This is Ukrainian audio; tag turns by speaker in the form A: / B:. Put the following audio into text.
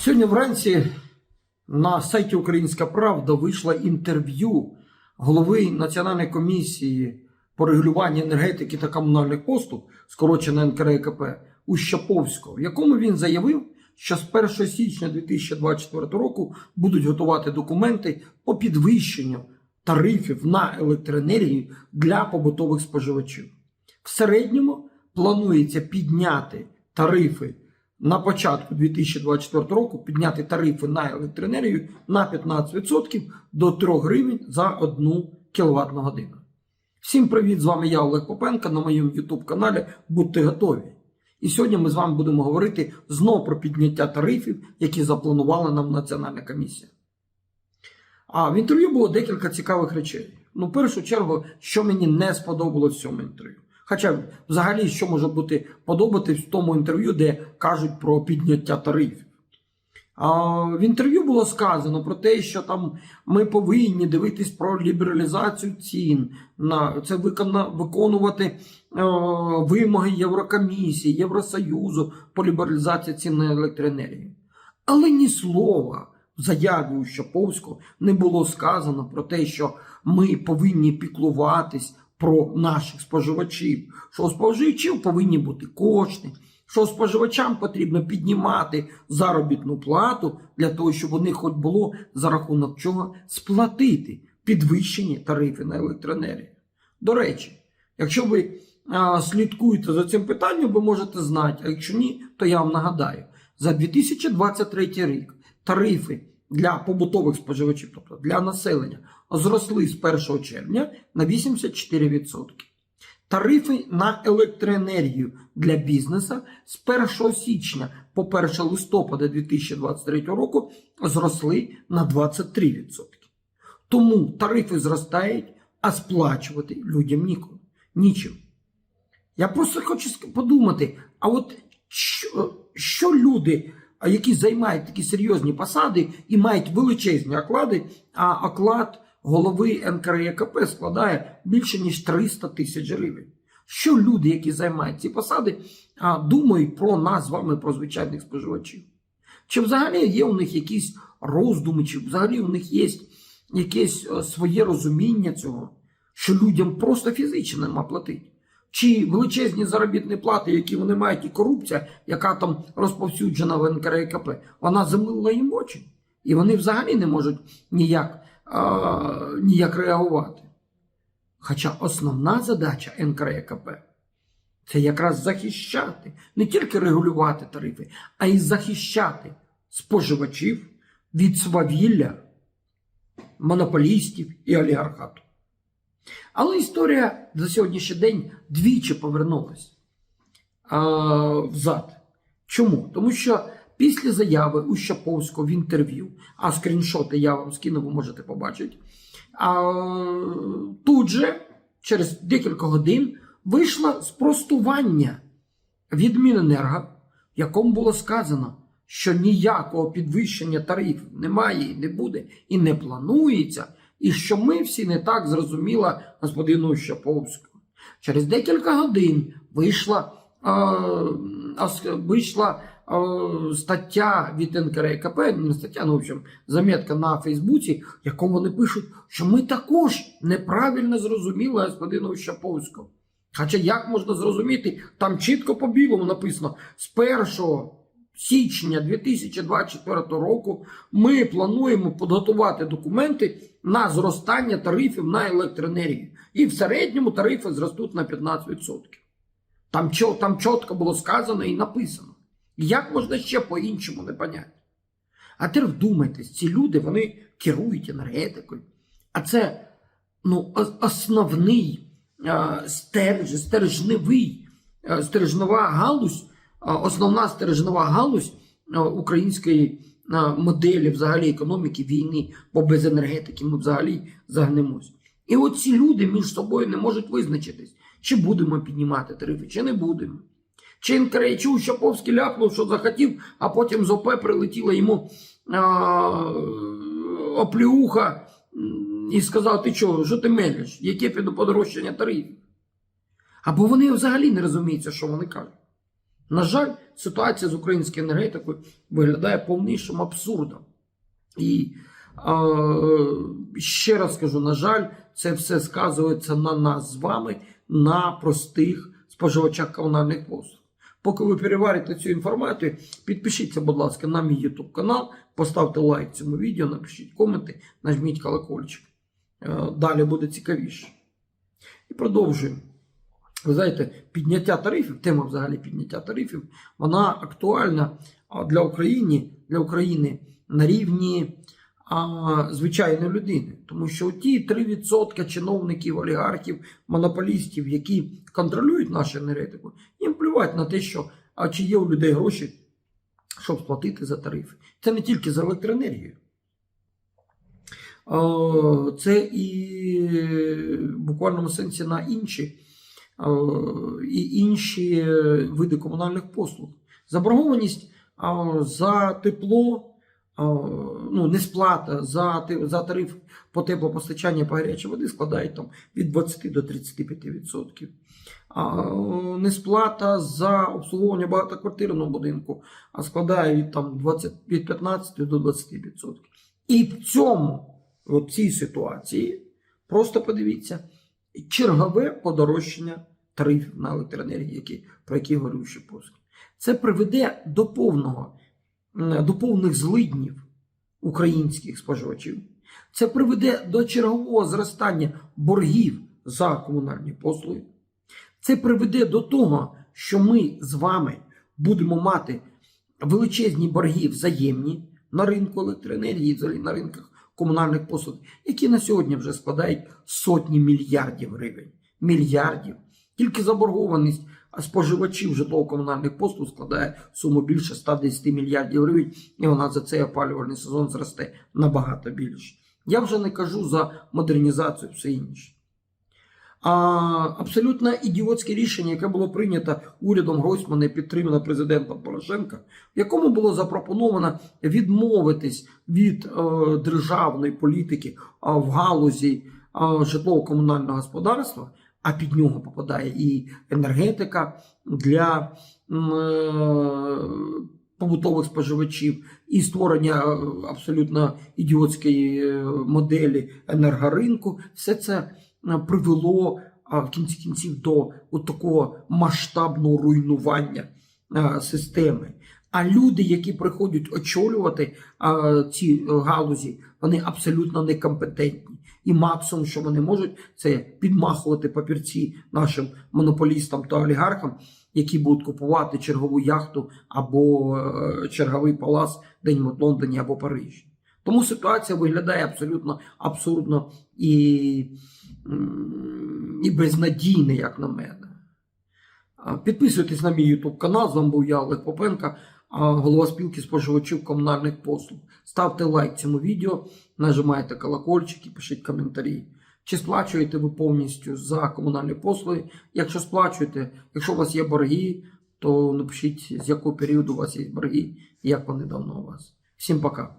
A: Сьогодні вранці на сайті Українська Правда вийшло інтерв'ю голови Національної комісії по регулюванню енергетики та комунальних послуг, скорочено НКРЕКП, Ущаповського, в якому він заявив, що з 1 січня 2024 року будуть готувати документи по підвищенню тарифів на електроенергію для побутових споживачів. В середньому планується підняти тарифи на початку 2024 року, підняти тарифи на електроенергію на 15% до 3 гривень за 1 кВт на годину. Всім привіт! З вами я Олег Попенко на моєму YouTube каналі. Будьте готові! І сьогодні ми з вами будемо говорити знову про підняття тарифів, які запланувала нам Національна комісія. А в інтерв'ю було декілька цікавих речей. Ну, в першу чергу, що мені не сподобалось в цьому інтерв'ю. Хоча взагалі, що може бути подобатись в тому інтерв'ю, де кажуть про підняття тарифів. В інтерв'ю було сказано про те, що там ми повинні дивитись про лібералізацію цін, на це виконувати е, вимоги Єврокомісії, Євросоюзу по лібералізації цін на електроенергію. Але ні слова в заяві у Щаповського не було сказано про те, що ми повинні піклуватись про наших споживачів, що у споживачів повинні бути кошти, що споживачам потрібно піднімати заробітну плату для того, щоб у них хоч було за рахунок чого сплатити підвищені тарифи на електроенергію. До речі, якщо ви а, слідкуєте за цим питанням, ви можете знати, а якщо ні, то я вам нагадаю, за 2023 рік тарифи для побутових споживачів, тобто для населення, зросли з 1 червня на 84%. Тарифи на електроенергію для бізнесу з 1 січня по 1 листопада 2023 року зросли на 23%. Тому тарифи зростають, а сплачувати людям ніколи. Нічим. Я просто хочу подумати: а от що, що люди, які займають такі серйозні посади і мають величезні оклади, а оклад голови НКРЕКП складає більше ніж 300 тисяч гривень. Що люди, які займають ці посади, думають про нас з вами, про звичайних споживачів? Чи взагалі є у них якісь роздуми, чи взагалі у них є якесь е, своє розуміння цього, що людям просто фізично нема платити? Чи величезні заробітні плати, які вони мають, і корупція, яка там розповсюджена в НКРЕКП, вона замилила їм очі. І вони взагалі не можуть ніяк, а, ніяк реагувати. Хоча основна задача НКРЕКП це якраз захищати, не тільки регулювати тарифи, а й захищати споживачів від свавілля, монополістів і олігархату. Але історія за сьогоднішній день двічі повернулась а, взад. Чому? Тому що після заяви у Щаповського в інтерв'ю, а скріншоти я вам скину, ви можете побачити. А, тут же, через декілька годин, вийшло спростування від Міненерго, в якому було сказано, що ніякого підвищення тарифів немає і не буде, і не планується, і що ми всі не так зрозуміла господину Щаповського. Через декілька годин вийшла, е, вийшла е, стаття від НКРКП, не стаття, ну, в общем, заметка на Фейсбуці, в якому вони пишуть, що ми також неправильно зрозуміли господину Щаповського. Хоча як можна зрозуміти, там чітко по білому написано з 1 січня 2024 року ми плануємо підготувати документи на зростання тарифів на електроенергію. І в середньому тарифи зростуть на 15%. Там, там чітко було сказано і написано. Як можна ще по-іншому не поняти? А тепер вдумайтесь, ці люди вони керують енергетикою. А це ну, основний е, стереж, стержневий, е, стержнева галузь, основна стержнева галузь е, української е, моделі взагалі економіки війни, бо без енергетики ми взагалі загнемось. І от ці люди між собою не можуть визначитись, чи будемо піднімати тарифи, чи не будемо. Чи НКР, чи Ущаповський ляпнув, що захотів, а потім з ОП прилетіла йому а, оплюха і сказав: ти чого, що ти мелиш? Яке піду подорожчання тарифів? Або вони взагалі не розуміються, що вони кажуть. На жаль, ситуація з українською енергетикою виглядає повнішим абсурдом. І е, ще раз скажу: на жаль, це все сказується на нас з вами, на простих споживачах комунальних послуг. Поки ви переварите цю інформацію, підпишіться, будь ласка, на мій YouTube канал, поставте лайк цьому відео, напишіть коменти, нажміть колокольчик. Е, Далі буде цікавіше. І продовжуємо. Ви знаєте, підняття тарифів, тема взагалі підняття тарифів, вона актуальна для України, для України на рівні а, звичайної людини. Тому що ті 3% чиновників, олігархів, монополістів, які контролюють нашу енергетику, їм плювати на те, що а чи є у людей гроші, щоб сплатити за тарифи. Це не тільки за електроенергію. Це і в буквальному сенсі на інші і інші види комунальних послуг. Заборгованість за тепло, а, ну, несплата за, за тариф по теплопостачанню по гарячій води складає там, від 20 до 35%. А, несплата за обслуговування багатоквартирного будинку складає від, там, 20, від 15 до 20%. І в цьому, в цій ситуації, просто подивіться, чергове подорожчання тарифів на електроенергію, які, про які говорив ще Поски. Це приведе до повного, до повних злиднів українських споживачів. Це приведе до чергового зростання боргів за комунальні послуги. Це приведе до того, що ми з вами будемо мати величезні борги взаємні на ринку електроенергії, взагалі на ринках комунальних послуг, які на сьогодні вже складають сотні мільярдів гривень. Мільярдів. Тільки заборгованість споживачів житлово-комунальних послуг складає суму більше 110 мільярдів гривень, і вона за цей опалювальний сезон зросте набагато більше. Я вже не кажу за модернізацію все інше. А, абсолютно ідіотське рішення, яке було прийнято урядом Гройсмана і підтримано президентом Порошенка, в якому було запропоновано відмовитись від е, державної політики а, в галузі а, житлово-комунального господарства, а під нього попадає і енергетика для е, побутових споживачів, і створення е, абсолютно ідіотської е, моделі енергоринку, все це привело в кінці кінців до от такого масштабного руйнування системи. А люди, які приходять очолювати ці галузі, вони абсолютно некомпетентні. І максимум, що вони можуть, це підмахувати папірці нашим монополістам та олігархам, які будуть купувати чергову яхту або е, черговий палац день в Лондоні або Парижі. Тому ситуація виглядає абсолютно абсурдно і, і безнадійно, як на мене. Підписуйтесь на мій YouTube канал. З вами був я Олег Попенка, голова спілки споживачів комунальних послуг. Ставте лайк цьому відео, нажимайте колокольчик і пишіть коментарі. Чи сплачуєте ви повністю за комунальні послуги? Якщо сплачуєте, якщо у вас є борги, то напишіть, з якого періоду у вас є борги і як вони давно у вас. Всім пока.